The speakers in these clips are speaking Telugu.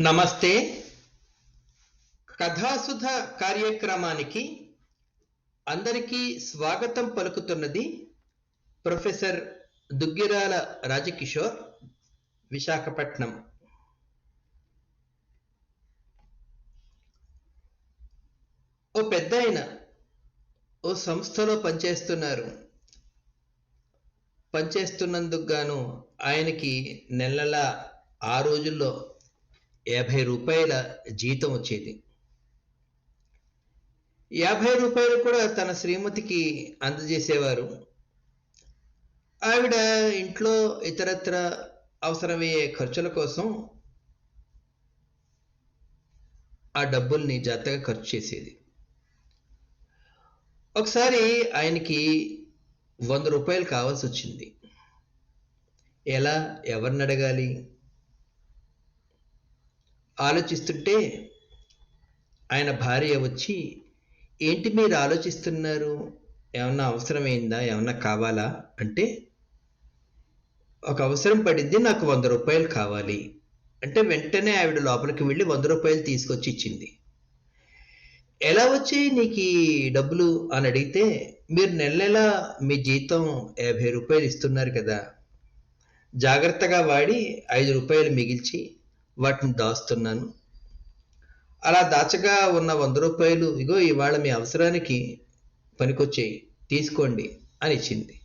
నమస్తే. కథాసుధ కార్యక్రమానికి అందరికీ స్వాగతం పలుకుతున్నది ప్రొఫెసర్ దుగ్గిరాల రాజకిషోర్ విశాఖపట్నం. ఓ పెద్ద ఆయన ఓ సంస్థలో పనిచేస్తున్నారు. పనిచేస్తున్నందుకు గాను ఆయనకి నెలల ఆ రోజుల్లో యాభై రూపాయల జీతం వచ్చేది. యాభై రూపాయలు కూడా తన శ్రీమతికి అందజేసేవారు. ఆవిడ ఇంట్లో ఇతరత్ర అవసరమయ్యే ఖర్చుల కోసం ఆ డబ్బుల్ని జాగ్రత్తగా ఖర్చు చేసేది. ఒకసారి ఆయనకి వంద రూపాయలు కావాల్సి వచ్చింది. ఎలా? ఎవరిని అడగాలి? ఆలోచిస్తుంటే ఆయన భార్య వచ్చి ఏంటి మీరు ఆలోచిస్తున్నారు? ఏమన్నా అవసరమైందా ఏమన్నా కావాలా? అంటే ఒక అవసరం పడింది నాకు వంద రూపాయలు కావాలి. అంటే వెంటనే ఆవిడ లోపలికి వెళ్ళి వంద రూపాయలు తీసుకొచ్చి ఇచ్చింది. ఎలా వచ్చాయి నీకు ఈ డబ్బులు? అని అడిగితే మీరు నెల నెల మీ జీతం యాభై రూపాయలు ఇస్తున్నారు కదా. జాగ్రత్తగా వాడి ఐదు రూపాయలు మిగిల్చి వాటిని దాస్తున్నాను. అలా దాచగా ఉన్న వంద రూపాయలు ఇగో ఇవాళ మీ అవసరానికి పనికొచ్చాయి తీసుకోండి అని ఇచ్చింది.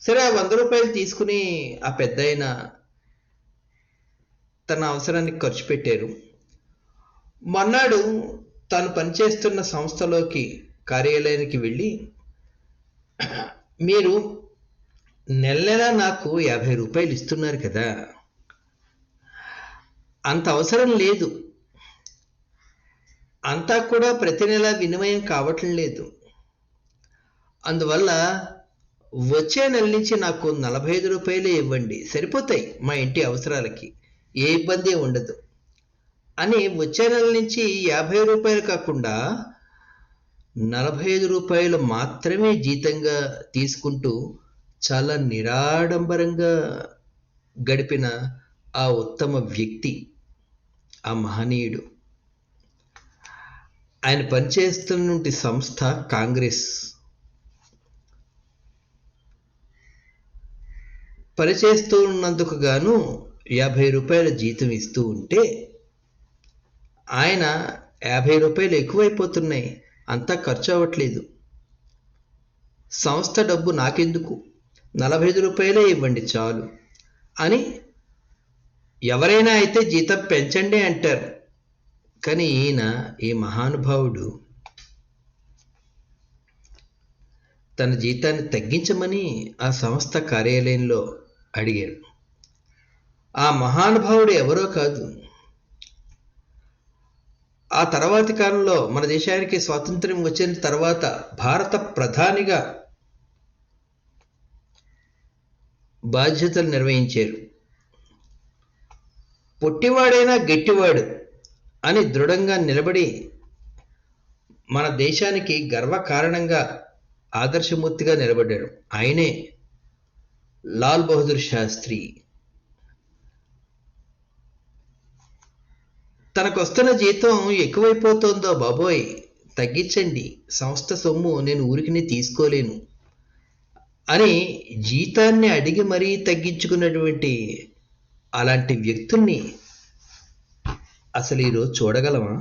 సరే ఆ వంద రూపాయలు తీసుకుని ఆ పెద్ద తన అవసరానికి ఖర్చు పెట్టారు. మొన్నాడు తాను పనిచేస్తున్న సంస్థలోకి కార్యాలయానికి వెళ్ళి మీరు నెల నెల నాకు యాభై రూపాయలు ఇస్తున్నారు కదా. అంత అవసరం లేదు. అంతా కూడా ప్రతి నెల వినిమయం కావటం లేదు. అందువల్ల వచ్చే నెల నుంచి నాకు నలభై ఐదు రూపాయలే ఇవ్వండి. సరిపోతాయి మా ఇంటి అవసరాలకి. ఏ ఇబ్బంది ఉండదు. అని వచ్చే నెల నుంచి యాభై రూపాయలు కాకుండా నలభై ఐదు రూపాయలు మాత్రమే జీతంగా తీసుకుంటూ చాలా నిరాడంబరంగా గడిపిన ఆ ఉత్తమ వ్యక్తి. ఆ మహనీయుడు. ఆయన పనిచేస్తున్నటువంటి సంస్థ కాంగ్రెస్. పనిచేస్తూ ఉన్నందుకు గాను యాభై రూపాయల జీతం ఇస్తూ ఉంటే ఆయన యాభై రూపాయలు ఎక్కువైపోతున్నాయి. అంతా ఖర్చు అవ్వట్లేదు. సంస్థ డబ్బు నాకెందుకు? నలభై ఐదు రూపాయలే ఇవ్వండి చాలు అని ఎవరైనా అయితే జీతం పెంచండి అంటారు. కానీ ఈయన ఈ మహానుభావుడు తన జీతాన్ని తగ్గించమని ఆ సంస్థ కార్యాలయంలో అడిగారు. ఆ మహానుభావుడు ఎవరో కాదు. ఆ తర్వాతి కాలంలో మన దేశానికి స్వాతంత్ర్యం వచ్చిన తర్వాత భారత ప్రధానిగా బాధ్యతలు నిర్వహించారు. పొట్టివాడైనా గట్టివాడు అని దృఢంగా నిలబడి మన దేశానికి గర్వకారణంగా ఆదర్శమూర్తిగా నిలబడ్డాడు. ఆయనే లాల్ బహదూర్ శాస్త్రి. తనకు వస్తున్న జీతం ఎక్కువైపోతుందో బాబోయ్ తగ్గించండి. సంస్థ సొమ్ము నేను ఊరికినే తీసుకోలేను అని జీతాన్ని అడిగి మరీ తగ్గించుకున్నటువంటి అలాంటి వ్యక్తుల్ని అసలు ఈరోజు చూడగలమా?